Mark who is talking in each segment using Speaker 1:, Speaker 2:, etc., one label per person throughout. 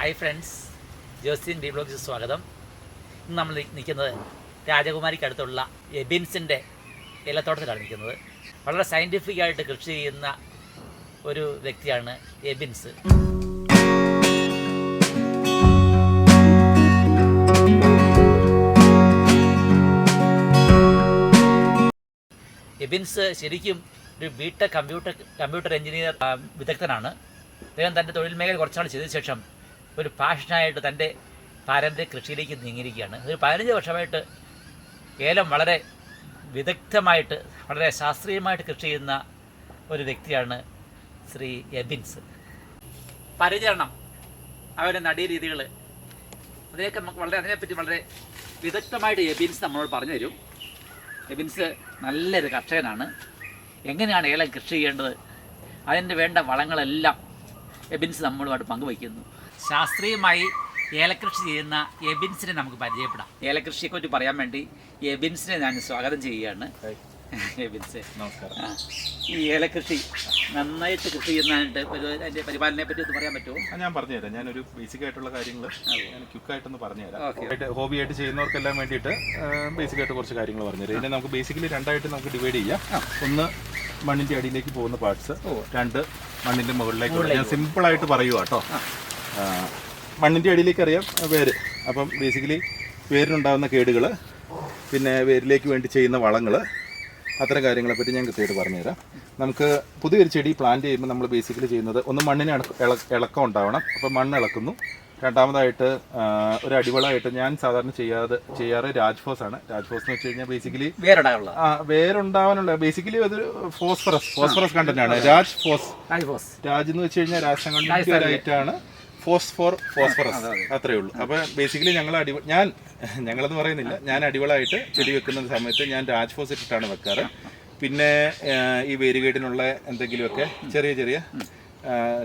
Speaker 1: Hi friends Josin D blogs സ്വാഗതം. ഇന്ന് നമ്മൾ നിൽക്കുന്നത് രാജകുമാരിക്ക് അടുത്തുള്ള എബിൻസിന്റെ ഇലത്തോട്ടത്തിലാണ് നിൽക്കുന്നത്. വളരെ സയന്റിഫിക് ആയിട്ട് കൃഷി ചെയ്യുന്ന ഒരു വ്യക്തിയാണ് എബിൻസ്. എബിൻസ് ശരിക്കും ഒരു B Tech computer computer engineer വിദഗ്ധനാണ്. അദ്ദേഹം തന്റെ തൊഴിൽ മേഖല കുറച്ചുനാൾ ചെയ്ത ശേഷം ഒരു പാഷനായിട്ട് തന്റെ പാരമ്പര്യ കൃഷിയിലേക്ക് നീങ്ങിയിരിക്കുകയാണ്. ഒരു പതിനഞ്ച് വർഷമായിട്ട് ഏലം വളരെ വിദഗ്ധമായിട്ട് വളരെ ശാസ്ത്രീയമായിട്ട് കൃഷി ചെയ്യുന്ന ഒരു വ്യക്തിയാണ് ശ്രീ എബിൻസ്. പരിചരണം അവരുടെ നടീരീതികൾ അതിനെയൊക്കെ നമുക്ക് വളരെ അതിനെപ്പറ്റി വളരെ വിദഗ്ധമായിട്ട് എബിൻസ് നമ്മളോട് പറഞ്ഞു തരും എബിൻസ് നല്ലൊരു കർഷകനാണ്. എങ്ങനെയാണ് ഏലം കൃഷി ചെയ്യേണ്ടത്? അതിന് വേണ്ട വളങ്ങളെല്ലാം എബിൻസ് നമ്മളുമായിട്ട് പങ്കുവയ്ക്കുന്നു. ശാസ്ത്രീയമായി ഏലകൃഷി ചെയ്യുന്ന എബിൻസിനെ നമുക്ക് പരിചയപ്പെടാം. ഏലകൃഷിയെക്കുറിച്ച് പറയാൻ വേണ്ടി എബിൻസിനെ ഞാൻ സ്വാഗതം ചെയ്യുകയാണ്. എബിൻസ്.
Speaker 2: നമസ്കാരം.
Speaker 1: ഈ ഏലകൃഷി നന്നായിട്ട് കൃഷി ചെയ്യുന്നതായിട്ട് അതിന്റെ അതിന്റെ പരിപാലനയെ പറ്റി ഒന്ന് പറയാൻ പറ്റുമോ?
Speaker 2: ഞാൻ പറഞ്ഞുതരാം. ഞാനൊരു ബേസിക് ആയിട്ടുള്ള കാര്യങ്ങൾ ഞാൻ ക്വിക്കായിട്ടൊന്ന് പറഞ്ഞുതരാം. ഹോബി ആയിട്ട് ചെയ്യുന്നവർക്കെല്ലാം വേണ്ടിയിട്ട് ബേസിക് ആയിട്ട് കുറച്ച് കാര്യങ്ങൾ പറഞ്ഞുതരാം. ഇതിനെ നമുക്ക് ബേസിക്കലി രണ്ടായിട്ട് നമുക്ക് ഡിവൈഡ് ചെയ്യാം. ഒന്ന് മണ്ണിന്റെ അടിയിലേക്ക് പോകുന്ന പാർട്സ് രണ്ട് മണ്ണിന്റെ മുകളിലേക്ക്. ഞാൻ സിമ്പിൾ ആയിട്ട് പറയുക കേട്ടോ. ആ, മണ്ണിന്റെ അടിയിലേക്ക് അറിയാം വേര്. അപ്പം ബേസിക്കലി വേരിനുണ്ടാകുന്ന കേടുകൾ പിന്നെ വേരിലേക്ക് വേണ്ടി ചെയ്യുന്ന വളങ്ങൾ അത്തരം കാര്യങ്ങളെപ്പറ്റി ഞാൻ കൃത്യമായിട്ട് പറഞ്ഞുതരാം. നമുക്ക് പുതിയൊരു ചെടി പ്ലാന്റ് ചെയ്യുമ്പോൾ നമ്മൾ ബേസിക്കലി ചെയ്യുന്നത് ഒന്ന് മണ്ണിന് ഇളക്ക- ഉണ്ടാവണം. അപ്പോൾ മണ്ണ് ഇളക്കുന്നു. രണ്ടാമതായിട്ട് ഒരു അടിവളമായിട്ട് ഞാൻ സാധാരണ ചെയ്യാതെ ചെയ്യാറ് രാജ്ഫോസ് ആണ്. രാജ്ഫോസ് എന്ന് വെച്ച് കഴിഞ്ഞാൽ ബേസിക്കലി ആ വേരുണ്ടാവാനുള്ള. ബേസിക്കലി അതൊരു ഫോസ്ഫറസ് ഫോസ്ഫറസ് കണ്ടന്റ് ആണ്.
Speaker 1: രാജ്ഫോസ്.
Speaker 2: രാജ് എന്ന് വെച്ച് കഴിഞ്ഞാൽ രാജസംഘടനയുടെ ഒരു ഐറ്റാണ് ഫോസ്ഫോർ ഫോസ്ഫറസ്. അത്രേ ഉള്ളൂ. അപ്പൊ ബേസിക്കലി ഞങ്ങൾ അടി ഞാൻ ഞങ്ങളെന്ന് പറയുന്നില്ല. ഞാൻ അടിവളായിട്ട് ചെടി വെക്കുന്ന സമയത്ത് ഞാൻ രാജ്ഫോസ് ഇട്ടിട്ടാണ് വെക്കാറ്. പിന്നെ ഈ വേരുകേടിനുള്ള എന്തെങ്കിലുമൊക്കെ ചെറിയ ചെറിയ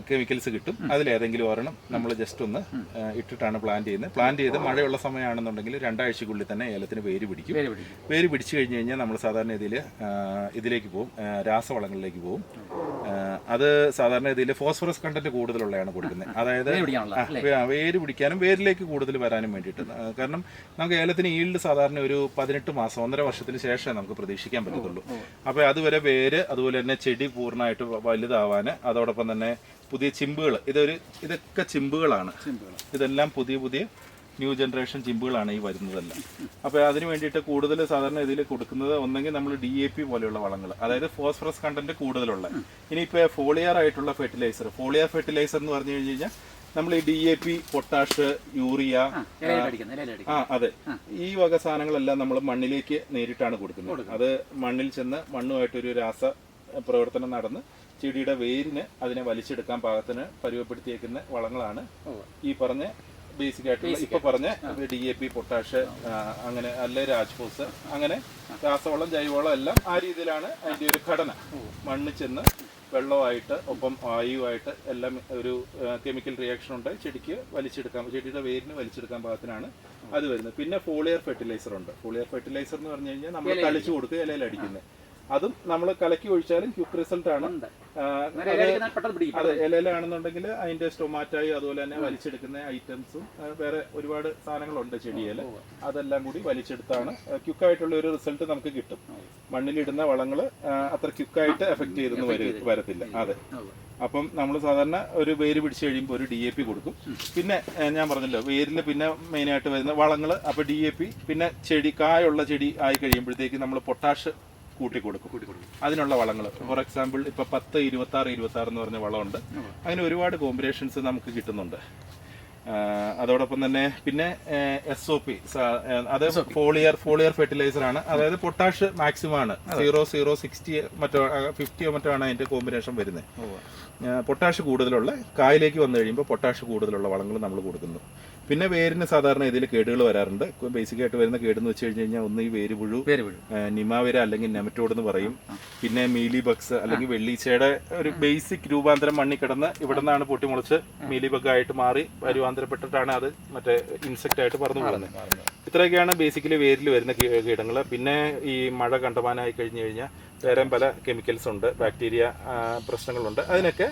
Speaker 2: കെമിക്കൽസ് കിട്ടും. അതിലേതെങ്കിലും ഒരെണ്ണം നമ്മൾ ജസ്റ്റ് ഒന്ന് ഇട്ടിട്ടാണ് പ്ലാൻ ചെയ്യുന്നത്. പ്ലാൻ ചെയ്ത് മഴയുള്ള സമയമാണെന്നുണ്ടെങ്കിൽ രണ്ടാഴ്ചക്കുള്ളിൽ തന്നെ ഏലത്തിന് വേര് പിടിക്കും.
Speaker 1: വേര്
Speaker 2: പിടിച്ചു കഴിഞ്ഞ് കഴിഞ്ഞാൽ നമ്മൾ സാധാരണ ഇതിൽ ഇതിലേക്ക് പോകും. രാസവളങ്ങളിലേക്ക് പോകും. അത് സാധാരണ ഇതിൽ ഫോസ്ഫറസ് കണ്ടന്റ് കൂടുതലുള്ളതാണ് കൊടുക്കുന്നത്. അതായത്
Speaker 1: വേര്
Speaker 2: പിടിക്കാനും വേരിലേക്ക് കൂടുതൽ വരാനും വേണ്ടിയിട്ട് കാരണം നമുക്ക് ഏലത്തിന് ഈൽഡ് സാധാരണ ഒരു പതിനെട്ട് മാസം ഒന്നര വർഷത്തിന് ശേഷം നമുക്ക് പ്രതീക്ഷിക്കാൻ പറ്റത്തുള്ളൂ. അപ്പോൾ അതുവരെ വേര് അതുപോലെ തന്നെ ചെടി പൂർണമായിട്ട് വലുതാവാൻ അതോടൊപ്പം തന്നെ പുതിയ ചിമ്പുകൾ. ഇതൊരു ഇതൊക്കെ ചിമ്പുകളാണ്. ഇതെല്ലാം പുതിയ പുതിയ ന്യൂ ജനറേഷൻ ചിമ്പുകളാണ് ഈ വരുന്നതെല്ലാം. അപ്പോൾ അതിന് വേണ്ടിയിട്ട് കൂടുതൽ സാധാരണ ഇതിൽ കൊടുക്കുന്നത് ഒന്നെങ്കിൽ നമ്മൾ ഡി എ പി പോലെയുള്ള വളങ്ങൾ. അതായത് ഫോസ്ഫറസ് കണ്ടന്റ് കൂടുതലുള്ള. ഇനിയിപ്പോൾ ഫോളിയർ ആയിട്ടുള്ള ഫെർട്ടിലൈസർ. ഫോളിയർ ഫെർട്ടിലൈസർ എന്ന് പറഞ്ഞു കഴിഞ്ഞ് കഴിഞ്ഞാൽ നമ്മൾ ഈ D A P potash urea ആ അതെ. ഈ വക സാധനങ്ങളെല്ലാം നമ്മൾ മണ്ണിലേക്ക് നേരിട്ടാണ് കൊടുക്കുന്നത്. അത് മണ്ണിൽ ചെന്ന് മണ്ണുമായിട്ടൊരു രാസ പ്രവർത്തനം നടന്ന് ചെടിയുടെ വേരിന് അതിനെ വലിച്ചെടുക്കാൻ പാകത്തിന് പരുവപ്പെടുത്തിയേക്കുന്ന വളങ്ങളാണ് ഈ പറഞ്ഞ ബേസിക് ആയിട്ടുള്ള ഇപ്പൊ പറഞ്ഞ ഡി എ പി പൊട്ടാഷ് അങ്ങനെ അല്ലെ രാജ്ഫോസ് അങ്ങനെ രാസവളം ജൈവവളം എല്ലാം ആ രീതിയിലാണ് അതിന്റെ ഒരു ഘടന. മണ്ണ് ചെന്ന് വെള്ളമായിട്ട് ഒപ്പം വായുവായിട്ട് എല്ലാം ഒരു കെമിക്കൽ റിയാക്ഷൻ ഉണ്ട്. ചെടിക്ക് വലിച്ചെടുക്കാൻ ചെടിയുടെ വേരിന് വലിച്ചെടുക്കാൻ പാകത്തിനാണ് അത് വരുന്നത്. പിന്നെ ഫോളിയർ ഫെർട്ടിലൈസർ ഉണ്ട്. ഫോളിയർ ഫെർട്ടിലൈസർ എന്ന് പറഞ്ഞു കഴിഞ്ഞാൽ നമ്മൾ തളിച്ചു കൊടുക്കുക ഇലയിൽ അടിക്കുന്നത് അതും നമ്മൾ കലക്കി ഒഴിച്ചാലും ക്യുക്ക് റിസൾട്ട് ആണ്. ആ,
Speaker 1: എൽ ആണെന്നുണ്ടെങ്കിൽ
Speaker 2: അതെ ഇലയിലാണെന്നുണ്ടെങ്കിൽ അതിന്റെ സ്റ്റൊമാറ്റായി അതുപോലെ തന്നെ വലിച്ചെടുക്കുന്ന ഐറ്റംസും വേറെ ഒരുപാട് സാധനങ്ങളുണ്ട് ചെടിയിൽ അതെല്ലാം കൂടി വലിച്ചെടുത്താണ്. ക്യുക്കായിട്ടുള്ള ഒരു റിസൾട്ട് നമുക്ക് കിട്ടും. മണ്ണിലിടുന്ന വളങ്ങൾ അത്ര ക്യുക്കായിട്ട് എഫക്ട് ചെയ്തെന്ന് വര- വരത്തില്ല. അതെ. അപ്പം നമ്മൾ സാധാരണ ഒരു വേര് പിടിച്ചു കഴിയുമ്പോൾ ഒരു ഡി എ പി കൊടുക്കും. പിന്നെ ഞാൻ പറഞ്ഞല്ലോ വേരിൽ പിന്നെ മെയിനായിട്ട് വരുന്ന വളങ്ങൾ അപ്പോൾ ഡി എ പി പിന്നെ ചെടി കായുള്ള ചെടി ആയി കഴിയുമ്പോഴത്തേക്ക് നമ്മൾ പൊട്ടാഷ് കൂട്ടി കൊടുക്കും അതിനുള്ള വളങ്ങൾ ഫോർ എക്സാമ്പിൾ ഇപ്പൊ പത്ത് ഇരുപത്തി ആറ് ഇരുപത്തി ആറ് എന്ന് പറഞ്ഞ വളമുണ്ട്. അങ്ങനെ ഒരുപാട് കോമ്പിനേഷൻസ് നമുക്ക് കിട്ടുന്നുണ്ട്. അതോടൊപ്പം തന്നെ പിന്നെ എസ് ഒ പി അത് ഫോളിയർ ഫോളിയർ ഫെർട്ടിലൈസർ ആണ്. അതായത് പൊട്ടാഷ് മാക്സിമം ആണ്. സീറോ സീറോ സിക്സ്റ്റി മറ്റോ ഫിഫ്റ്റിയോ മറ്റോ ആണ് അതിന്റെ കോമ്പിനേഷൻ വരുന്നത്. പൊട്ടാഷ് കൂടുതലുള്ള കായിലേക്ക് വന്നു കഴിയുമ്പോൾ പൊട്ടാഷ് കൂടുതലുള്ള വളങ്ങൾ നമ്മൾ കൊടുക്കുന്നു. പിന്നെ വേരിന് സാധാരണ ഇതിൽ കേടുകൾ വരാറുണ്ട്. ബേസിക് ആയിട്ട് വരുന്ന കേടെന്ന് വെച്ച് കഴിഞ്ഞ് കഴിഞ്ഞാൽ ഒന്ന് ഈ വേര് പുഴു നിമാവേര അല്ലെങ്കിൽ നെമറ്റോഡ് എന്ന് പറയും. പിന്നെ മീലി ബക്സ് അല്ലെങ്കിൽ വെള്ളീച്ചയുടെ ഒരു ബേസിക് രൂപാന്തരം മണ്ണി കിടന്ന് ഇവിടെ നിന്നാണ് പൊട്ടിമുളച്ച് മീലി ബഗ് ആയിട്ട് മാറി രൂപാന്തരപ്പെട്ടിട്ടാണ് അത് മറ്റേ ഇൻസെക്റ്റ് ആയിട്ട് പറഞ്ഞു പോകുന്നത്. ഇത്രയൊക്കെയാണ് ബേസിക്കലി വേരിൽ വരുന്ന കീടങ്ങൾ പിന്നെ ഈ മഴ കണ്ടമാനായി കഴിഞ്ഞു കഴിഞ്ഞാൽ വേറെ പല കെമിക്കൽസ് ഉണ്ട്. ബാക്ടീരിയ പ്രശ്നങ്ങളുണ്ട്. അതിനൊക്കെ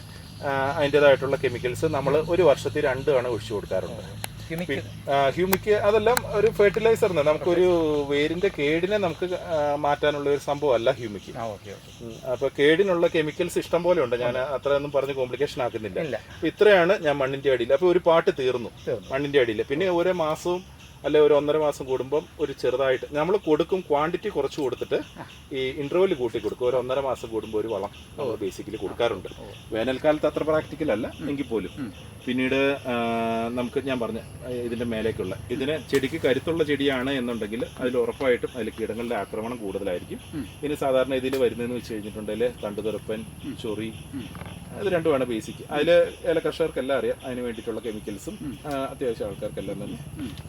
Speaker 2: അതിന്റെതായിട്ടുള്ള കെമിക്കൽസ് നമ്മൾ ഒരു വർഷത്തിൽ രണ്ട് തവണ ഒഴിച്ചു കൊടുക്കാറുണ്ട്. ഹ്യൂമിക്ക്. അതെല്ലാം ഒരു ഫെർട്ടിലൈസർ നമുക്കൊരു വേരിന്റെ കേടിനെ നമുക്ക് മാറ്റാനുള്ള ഒരു സംഭവമല്ല ഹ്യൂമിക്ക്. അപ്പൊ കേടിനുള്ള കെമിക്കൽസ് ഇഷ്ടം പോലെ ഉണ്ട്. ഞാൻ അത്രയൊന്നും പറഞ്ഞ് കോംപ്ലിക്കേഷൻ ആക്കുന്നില്ല. ഇത്രയാണ് ഞാൻ മണ്ണിന്റെ അടിയിൽ. അപ്പൊ ഒരു പാട്ട് തീർന്നു. മണ്ണിന്റെ അടിയിൽ. പിന്നെ ഓരോ മാസവും അല്ലെ ഒരു ഒന്നര മാസം കൂടുമ്പം ഒരു ചെറുതായിട്ട് നമ്മൾ കൊടുക്കും ക്വാണ്ടിറ്റി കുറച്ച് കൊടുത്തിട്ട് ഈ ഇന്റർവെൽ കൂട്ടി കൊടുക്കും. ഒരു ഒന്നര മാസം കൂടുമ്പോൾ ഒരു വളം നമ്മൾ ബേസിക്കലി കൊടുക്കാറുണ്ട്. വേനൽക്കാലത്ത് അത്ര പ്രാക്ടിക്കൽ അല്ല എങ്കിൽ പോലും. പിന്നീട് നമുക്ക് ഞാൻ പറഞ്ഞ ഇതിന്റെ മേലേക്കുള്ള ഇതിന് ചെടിക്ക് കരുത്തുള്ള ചെടിയാണ് എന്നുണ്ടെങ്കിൽ അതിൽ ഉറപ്പായിട്ടും അതിൽ കീടങ്ങളുടെ ആക്രമണം കൂടുതലായിരിക്കും. ഇനി സാധാരണ ഇതിൽ വരുന്നതെന്ന് വെച്ച് കഴിഞ്ഞിട്ടുണ്ടെങ്കിൽ തണ്ടുതുറപ്പൻ ചൊറി അത് രണ്ടുമാണ് ബേസിക് അതിൽ ഏല കർഷകർക്കെല്ലാം അറിയാം അതിന് വേണ്ടിയിട്ടുള്ള കെമിക്കൽസും അത്യാവശ്യം ആൾക്കാർക്കെല്ലാം തന്നെ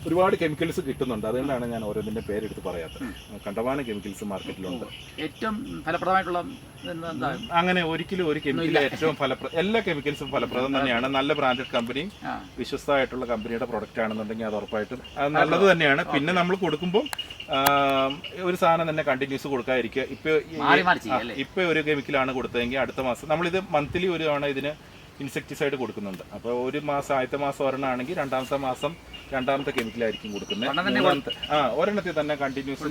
Speaker 2: ഒരുപാട് കെമിക്കൽസ് കിട്ടുന്നുണ്ട്. അതുകൊണ്ടാണ് ഞാൻ ഓരോന്നിന്റെ പേരെടുത്ത് പറയാത്തത്. കണ്ടമാനം കെമിക്കൽസ് മാർക്കറ്റിലുണ്ട്
Speaker 1: ഏറ്റവും ഫലപ്രദമായിട്ടുള്ള
Speaker 2: അങ്ങനെ ഒരിക്കലും ഒരു കെമിക്കൽ ഏറ്റവും ഫലപ്രദം എല്ലാ കെമിക്കൽസും ഫലപ്രദം തന്നെയാണ്. നല്ല ബ്രാൻഡഡ് കമ്പനിയും. വിശ്വസ്തമായിട്ടുള്ള കമ്പനിയുടെ പ്രൊഡക്റ്റ് ആണെന്നുണ്ടെങ്കിൽ അത് ഉറപ്പായിട്ടും അത് നല്ലത് തന്നെയാണ്. പിന്നെ നമ്മൾ കൊടുക്കുമ്പോൾ ഒരു സാധനം തന്നെ കണ്ടിന്യൂസ് കൊടുക്കാതിരിക്കുക. ഇപ്പൊ ഇപ്പൊ ഒരു കെമിക്കലാണ് കൊടുത്തതെങ്കിൽ അടുത്ത മാസം നമ്മളിത് മന്ത്ലി ഒരു തവണ ഇതിന് ഇൻസെക്ടിസൈഡ് കൊടുക്കുന്നുണ്ട്. അപ്പോൾ ഒരു മാസം ആദ്യത്തെ മാസം ഒരെണ്ണം ആണെങ്കിൽ രണ്ടാമത്തെ മാസം രണ്ടാമത്തെ കെമിക്കലായിരിക്കും കൊടുക്കുന്നത്. ആ ഒരെണ്ണത്തിൽ തന്നെ കണ്ടിന്യൂസ്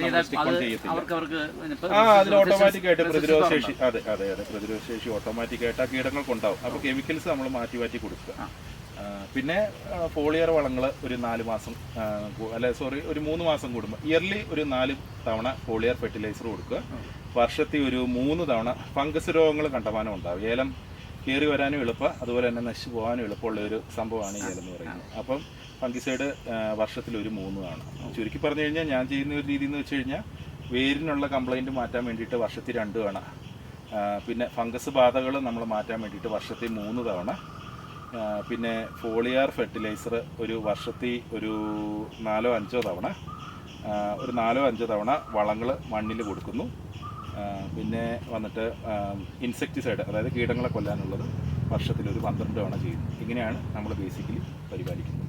Speaker 2: ആ അതിന് ഓട്ടോമാറ്റിക് ആയിട്ട് പ്രതിരോധ ശേഷി അതെ അതെ അതെ. പ്രതിരോധ ശേഷി ഓട്ടോമാറ്റിക് ആയിട്ട് ആ കീടങ്ങൾക്ക് ഉണ്ടാവും അപ്പൊ കെമിക്കൽസ് നമ്മൾ മാറ്റി മാറ്റി കൊടുക്കുക. പിന്നെ ഫോളിയർ വളങ്ങൾ ഒരു നാല് മാസം അല്ലെ അല്ല സോറി ഒരു മൂന്ന് മാസം കൂടുമ്പോൾ ഇയർലി ഒരു നാല് തവണ ഫോളിയർ ഫെർട്ടിലൈസർ കൊടുക്കുക. വർഷത്തിൽ ഒരു മൂന്ന് തവണ ഫംഗസ് രോഗങ്ങൾ കണ്ടമാനം ഉണ്ടാവും. ഏലം കയറി വരാനും എളുപ്പം അതുപോലെ തന്നെ നശിച്ചു പോകാനും എളുപ്പമുള്ള ഒരു സംഭവമാണ് ഈ എന്ന് പറയുന്നത്. അപ്പം ഫംഗിസൈഡ് വർഷത്തിൽ ഒരു മൂന്ന് ആണ് ചുരുക്കി പറഞ്ഞു കഴിഞ്ഞാൽ ഞാൻ ചെയ്യുന്ന ഒരു രീതി എന്ന് വെച്ച് കഴിഞ്ഞാൽ വേരിനുള്ള കംപ്ലൈന്റ് മാറ്റാൻ വേണ്ടിയിട്ട് വർഷത്തിൽ രണ്ട് തവണ പിന്നെ ഫംഗസ് ബാധകൾ നമ്മൾ മാറ്റാൻ വേണ്ടിയിട്ട് വർഷത്തിൽ മൂന്ന് തവണ പിന്നെ ഫോളിയാർ ഫെർട്ടിലൈസർ ഒരു വർഷത്തിൽ ഒരു നാലോ അഞ്ചോ തവണ. ഒരു നാലോ അഞ്ചോ തവണ വളങ്ങൾ മണ്ണിൽ കൊടുക്കുന്നു. പിന്നെ വന്നിട്ട് ഇൻസെക്ടിസൈഡ് അതായത് കീടങ്ങളെ കൊല്ലാനുള്ളത് വർഷത്തിൽ ഒരു പന്ത്രണ്ട് തവണ ചെയ്യുന്നു ഇങ്ങനെയാണ് നമ്മൾ ബേസിക്കലി പരിപാലിക്കുന്നത്.